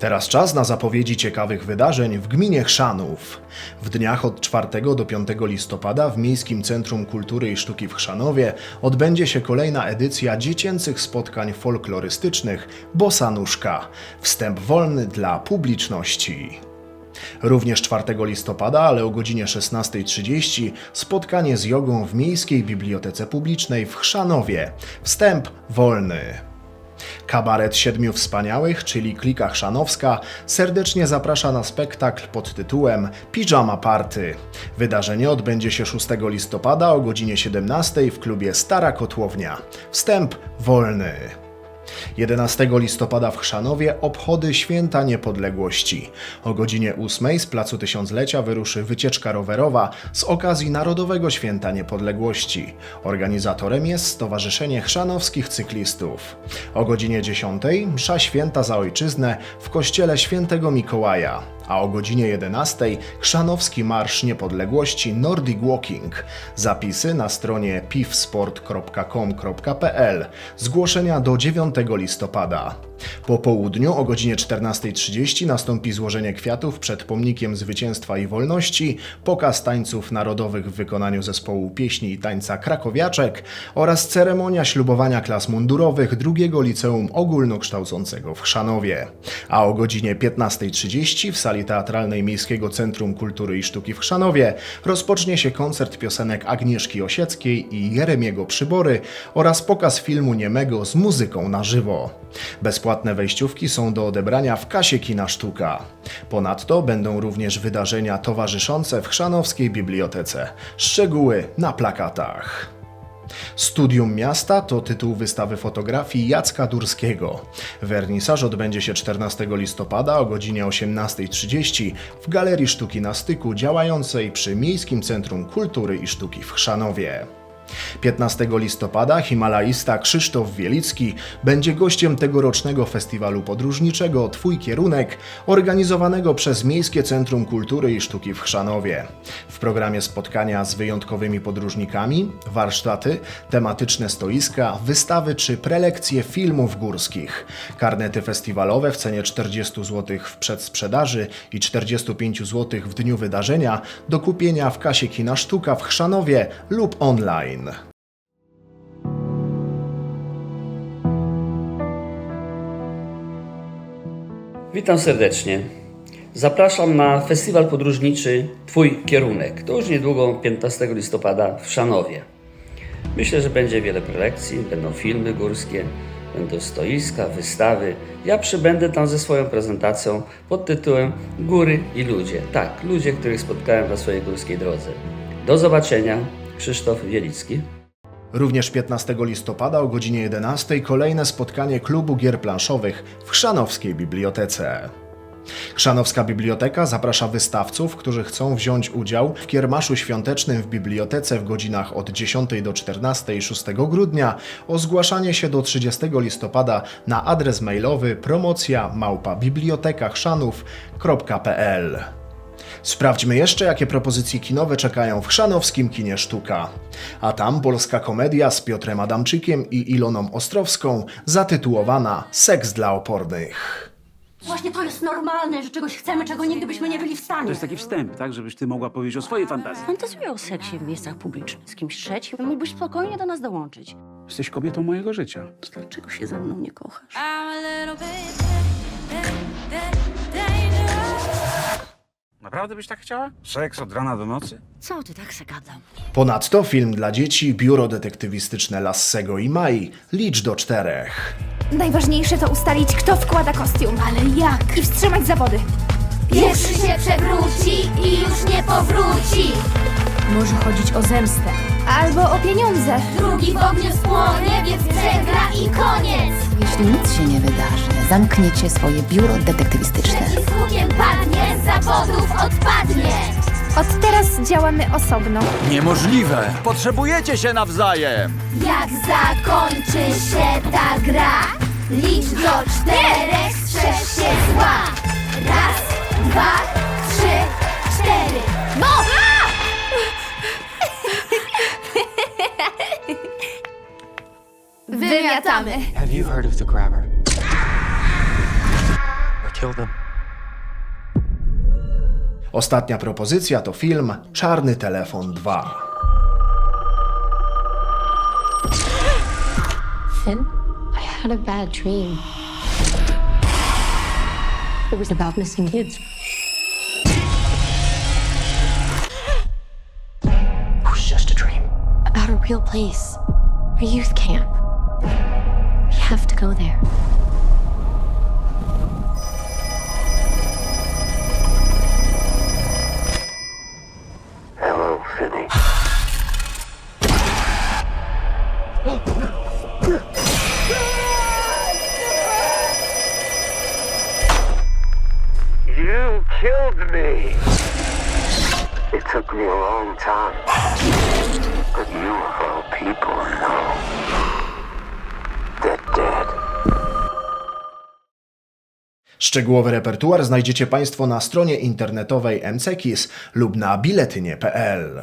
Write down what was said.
Teraz czas na zapowiedzi ciekawych wydarzeń w gminie Chrzanów. W dniach od 4 do 5 listopada w Miejskim Centrum Kultury i Sztuki w Chrzanowie odbędzie się kolejna edycja dziecięcych spotkań folklorystycznych Bosanuszka. Wstęp wolny dla publiczności. Również 4 listopada, ale o godzinie 16.30 spotkanie z jogą w Miejskiej Bibliotece Publicznej w Chrzanowie. Wstęp wolny. Kabaret Siedmiu Wspaniałych, czyli Klika Chrzanowska, serdecznie zaprasza na spektakl pod tytułem Pijama Party. Wydarzenie odbędzie się 6 listopada o godzinie 17 w klubie Stara Kotłownia. Wstęp wolny. 11 listopada w Chrzanowie obchody Święta Niepodległości. O godzinie 8 z Placu Tysiąclecia wyruszy wycieczka rowerowa z okazji Narodowego Święta Niepodległości. Organizatorem jest Stowarzyszenie Chrzanowskich Cyklistów. O godzinie 10 msza święta za ojczyznę w kościele Świętego Mikołaja a o godzinie 11 Chrzanowski Marsz Niepodległości Nordic Walking. Zapisy na stronie pivsport.com.pl. Zgłoszenia do 9 listopada. Po południu o godzinie 14.30 nastąpi złożenie kwiatów przed pomnikiem zwycięstwa i wolności, pokaz tańców narodowych w wykonaniu zespołu pieśni i tańca Krakowiaczek oraz ceremonia ślubowania klas mundurowych drugiego liceum ogólnokształcącego w Chrzanowie. A o godzinie 15.30 w sali teatralnej Miejskiego Centrum Kultury i Sztuki w Chrzanowie rozpocznie się koncert piosenek Agnieszki Osieckiej i Jeremiego Przybory oraz pokaz filmu niemego z muzyką na żywo. Bezpłatne wejściówki są do odebrania w kasie Kina Sztuka. Ponadto będą również wydarzenia towarzyszące w Chrzanowskiej Bibliotece. Szczegóły na plakatach. Studium Miasta to tytuł wystawy fotografii Jacka Durskiego. Wernisaż odbędzie się 14 listopada o godzinie 18.30 w Galerii Sztuki na Styku działającej przy Miejskim Centrum Kultury i Sztuki w Chrzanowie. 15 listopada himalaista Krzysztof Wielicki będzie gościem tegorocznego festiwalu podróżniczego Twój Kierunek, organizowanego przez Miejskie Centrum Kultury i Sztuki w Chrzanowie. W programie spotkania z wyjątkowymi podróżnikami, warsztaty, tematyczne stoiska, wystawy czy prelekcje filmów górskich. Karnety festiwalowe w cenie 40 zł w przedsprzedaży i 45 zł w dniu wydarzenia do kupienia w kasie Kina Sztuka w Chrzanowie lub online. Witam serdecznie. Zapraszam na festiwal podróżniczy Twój Kierunek. To już niedługo, 15 listopada w Szanowie. Myślę, że będzie wiele prelekcji, będą filmy górskie, będą stoiska, wystawy. Ja przybędę tam ze swoją prezentacją pod tytułem Góry i ludzie. Tak, ludzie, których spotkałem na swojej górskiej drodze. Do zobaczenia. Krzysztof Wielicki. Również 15 listopada o godzinie 11 kolejne spotkanie klubu gier planszowych w Chrzanowskiej Bibliotece. Chrzanowska Biblioteka zaprasza wystawców, którzy chcą wziąć udział w kiermaszu świątecznym w bibliotece w godzinach od 10 do 14 i 6 grudnia o zgłaszanie się do 30 listopada na adres mailowy promocja małpa. Sprawdźmy jeszcze, jakie propozycje kinowe czekają w chrzanowskim kinie Sztuka. A tam polska komedia z Piotrem Adamczykiem i Iloną Ostrowską zatytułowana Seks dla opornych. Właśnie to jest normalne, że czegoś chcemy, czego nigdy byśmy nie byli w stanie. To jest taki wstęp, tak? Żebyś ty mogła powiedzieć o swojej fantazji. Fantazuję o seksie w miejscach publicznych z kimś trzecim. Mógłbyś spokojnie do nas dołączyć. Jesteś kobietą mojego życia. To dlaczego się ze mną nie kochasz? I'm a little bit Naprawdę byś tak chciała? Seks od rana do nocy? Co ty tak se gadam? Ponadto film dla dzieci Biuro Detektywistyczne Lassego i Mai licz do czterech. Najważniejsze to ustalić, kto wkłada kostium. Ale jak? I wstrzymać zawody. Pierwszy się przewróci i już nie powróci. Może chodzić o zemstę. Albo o pieniądze. Drugi w ogniu spłonie, więc przegra i koniec. Jeśli nic się nie wydarzy, zamkniecie swoje biuro detektywistyczne. Hukiem zawodów odpadnie. Od teraz działamy osobno. Niemożliwe! Potrzebujecie się nawzajem! Jak zakończy się ta gra? Licz do czterech, strzeż się zła. Raz, dwa, trzy, cztery. No! Wymiatamy. Have you heard of the grabber? kill them. Ostatnia propozycja to film Czarny Telefon 2. Finn, I had a bad dream. It was about missing kids. It was just a dream. About a real place. A youth camp. We have to go there. Me a long time. But you of all people know. They're dead. Szczegółowy repertuar znajdziecie Państwo na stronie internetowej MCKIS lub na biletynie.pl.